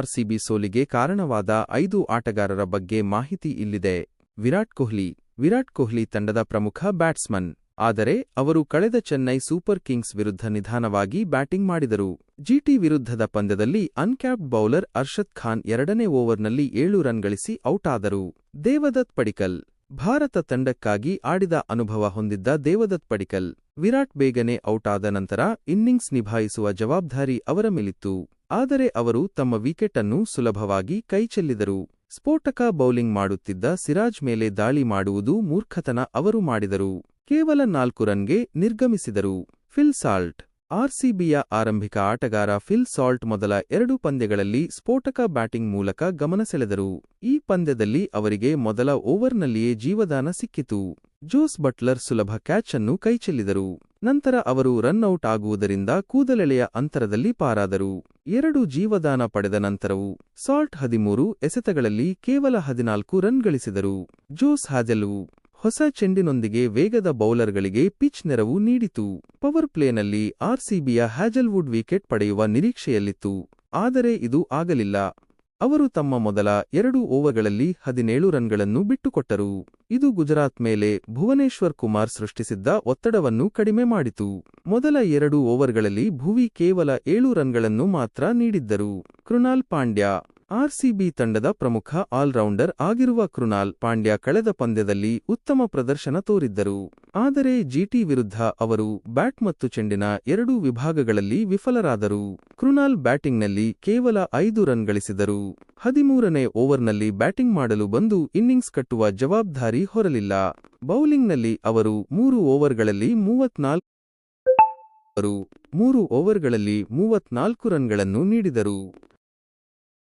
RCB ಸೋಲಿಗೆ ಕಾರಣವಾದ ಐದು ಆಟಗಾರರ ಬಗ್ಗೆ ಮಾಹಿತಿ ಇಲ್ಲಿದೆ. ವಿರಾಟ್ ಕೊಹ್ಲಿ ವಿರಾಟ್ ಕೊಹ್ಲಿ ತಂಡದ ಪ್ರಮುಖ ಬ್ಯಾಟ್ಸ್ಮನ್. ಆದರೆ ಅವರು ಕಳೆದ ಚೆನ್ನೈ ಸೂಪರ್ ಕಿಂಗ್ಸ್ ವಿರುದ್ಧ ನಿಧಾನವಾಗಿ ಬ್ಯಾಟಿಂಗ್ ಮಾಡಿದರು. ಜಿಟಿ ವಿರುದ್ಧದ ಪಂದ್ಯದಲ್ಲಿ ಅನ್ಕ್ಯಾಪ್ಡ್ ಬೌಲರ್ ಅರ್ಷದ್ ಖಾನ್ ಎರಡನೇ ಓವರ್ನಲ್ಲಿ ಏಳು ರನ್ ಗಳಿಸಿ ಔಟ್ ಆದರು ದೇವದತ್ ಪಡಿಕಲ್. ಭಾರತ ತಂಡಕ್ಕಾಗಿ ಆಡಿದ ಅನುಭವ ಹೊಂದಿದ್ದ ದೇವದತ್ ಪಡಿಕಲ್. ವಿರಾಟ್ ಬೇಗನೆ ಔಟ್ ಆದ ನಂತರ ಇನ್ನಿಂಗ್ಸ್ ನಿಭಾಯಿಸುವ ಜವಾಬ್ದಾರಿ ಅವರ ಮೇಲಿತ್ತು. ಆದರೆ ಅವರು ತಮ್ಮ ವಿಕೆಟ್ ಅನ್ನು ಸುಲಭವಾಗಿ ಕೈಚೆಲ್ಲಿದರು. ಸ್ಫೋಟಕ ಬೌಲಿಂಗ್ ಮಾಡುತ್ತಿದ್ದ ಸಿರಾಜ್ ಮೇಲೆ ದಾಳಿ ಮಾಡುವುದು ಮೂರ್ಖತನ ಅವರು ಮಾಡಿದರು. ಕೇವಲ ನಾಲ್ಕು ರನ್ಗೆ ನಿರ್ಗಮಿಸಿದರು. ಫಿಲ್ ಸಾಲ್ಟ್, ಆರ್ಸಿಬಿಯ ಆರಂಭಿಕ ಆಟಗಾರ ಫಿಲ್ ಸಾಲ್ಟ್ ಮೊದಲ ಎರಡು ಪಂದ್ಯಗಳಲ್ಲಿ ಸ್ಫೋಟಕ ಬ್ಯಾಟಿಂಗ್ ಮೂಲಕ ಗಮನ ಸೆಳೆದರು. ಈ ಪಂದ್ಯದಲ್ಲಿ ಅವರಿಗೆ ಮೊದಲ ಓವರ್ನಲ್ಲಿಯೇ ಜೀವದಾನ ಸಿಕ್ಕಿತು. ಜೋಸ್ ಬಟ್ಲರ್ ಸುಲಭ ಕ್ಯಾಚ್ ಅನ್ನು ಕೈಚೆಲ್ಲಿದರು. ನಂತರ ಅವರು ರನ್ಔಟ್ ಆಗುವುದರಿಂದ ಕೂದಲೆಳೆಯ ಅಂತರದಲ್ಲಿ ಪಾರಾದರು. ಎರಡು ಜೀವದಾನ ಪಡೆದ ನಂತರವೂ ಸಾಲ್ಟ್ ಹದಿಮೂರು ಎಸೆತಗಳಲ್ಲಿ ಕೇವಲ ಹದಿನಾಲ್ಕು ರನ್ ಗಳಿಸಿದರು. ಜೋಸ್ ಹಾಜಲು ಹೊಸ ಚೆಂಡಿನೊಂದಿಗೆ ವೇಗದ ಬೌಲರ್ಗಳಿಗೆ ಪಿಚ್ ನೆರವು ನೀಡಿತು. ಪವರ್ ಪ್ಲೇನಲ್ಲಿ ಆರ್ಸಿಬಿಯ ಹ್ಯಾಜಲ್ವುಡ್ ವಿಕೆಟ್ ಪಡೆಯುವ ನಿರೀಕ್ಷೆಯಲ್ಲಿತ್ತು. ಆದರೆ ಇದು ಆಗಲಿಲ್ಲ. ಅವರು ತಮ್ಮ ಮೊದಲ ಎರಡು ಓವರ್ಗಳಲ್ಲಿ ಹದಿನೇಳು ರನ್ಗಳನ್ನು ಬಿಟ್ಟುಕೊಟ್ಟರು. ಇದು ಗುಜರಾತ್ ಮೇಲೆ ಭುವನೇಶ್ವರ್ ಕುಮಾರ್ ಸೃಷ್ಟಿಸಿದ್ದ ಒತ್ತಡವನ್ನು ಕಡಿಮೆ ಮಾಡಿತು. ಮೊದಲ ಎರಡು ಓವರ್ಗಳಲ್ಲಿ ಭುವಿ ಕೇವಲ ಏಳು ರನ್ಗಳನ್ನು ಮಾತ್ರ ನೀಡಿದ್ದರು. ಕೃಣಾಲ್ ಪಾಂಡ್ಯ ಆರ್ಸಿಬಿ ತಂಡದ ಪ್ರಮುಖ ಆಲ್ರೌಂಡರ್ ಆಗಿರುವ ಕೃಣಾಲ್ ಪಾಂಡ್ಯ ಕಳೆದ ಪಂದ್ಯದಲ್ಲಿ ಉತ್ತಮ ಪ್ರದರ್ಶನ ತೋರಿದ್ದರು. ಆದರೆ ಜಿಟಿ ವಿರುದ್ಧ ಅವರು ಬ್ಯಾಟ್ ಮತ್ತು ಚೆಂಡಿನ ಎರಡೂ ವಿಭಾಗಗಳಲ್ಲಿ ವಿಫಲರಾದರು. ಕೃಣಾಲ್ ಬ್ಯಾಟಿಂಗ್ನಲ್ಲಿ ಕೇವಲ ಐದು ರನ್ ಗಳಿಸಿದರು. ಹದಿಮೂರನೇ ಓವರ್ನಲ್ಲಿ ಬ್ಯಾಟಿಂಗ್ ಮಾಡಲು ಬಂದು ಇನ್ನಿಂಗ್ಸ್ ಕಟ್ಟುವ ಜವಾಬ್ದಾರಿ ಹೊರಲಿಲ್ಲ. ಬೌಲಿಂಗ್ನಲ್ಲಿ ಅವರು ಮೂರು ಓವರ್ಗಳಲ್ಲಿ ಮೂವತ್ನಾಲ್ಕು ಮೂರು ಓವರ್ಗಳಲ್ಲಿ ಮೂವತ್ನಾಲ್ಕು ರನ್ಗಳನ್ನು ನೀಡಿದರು.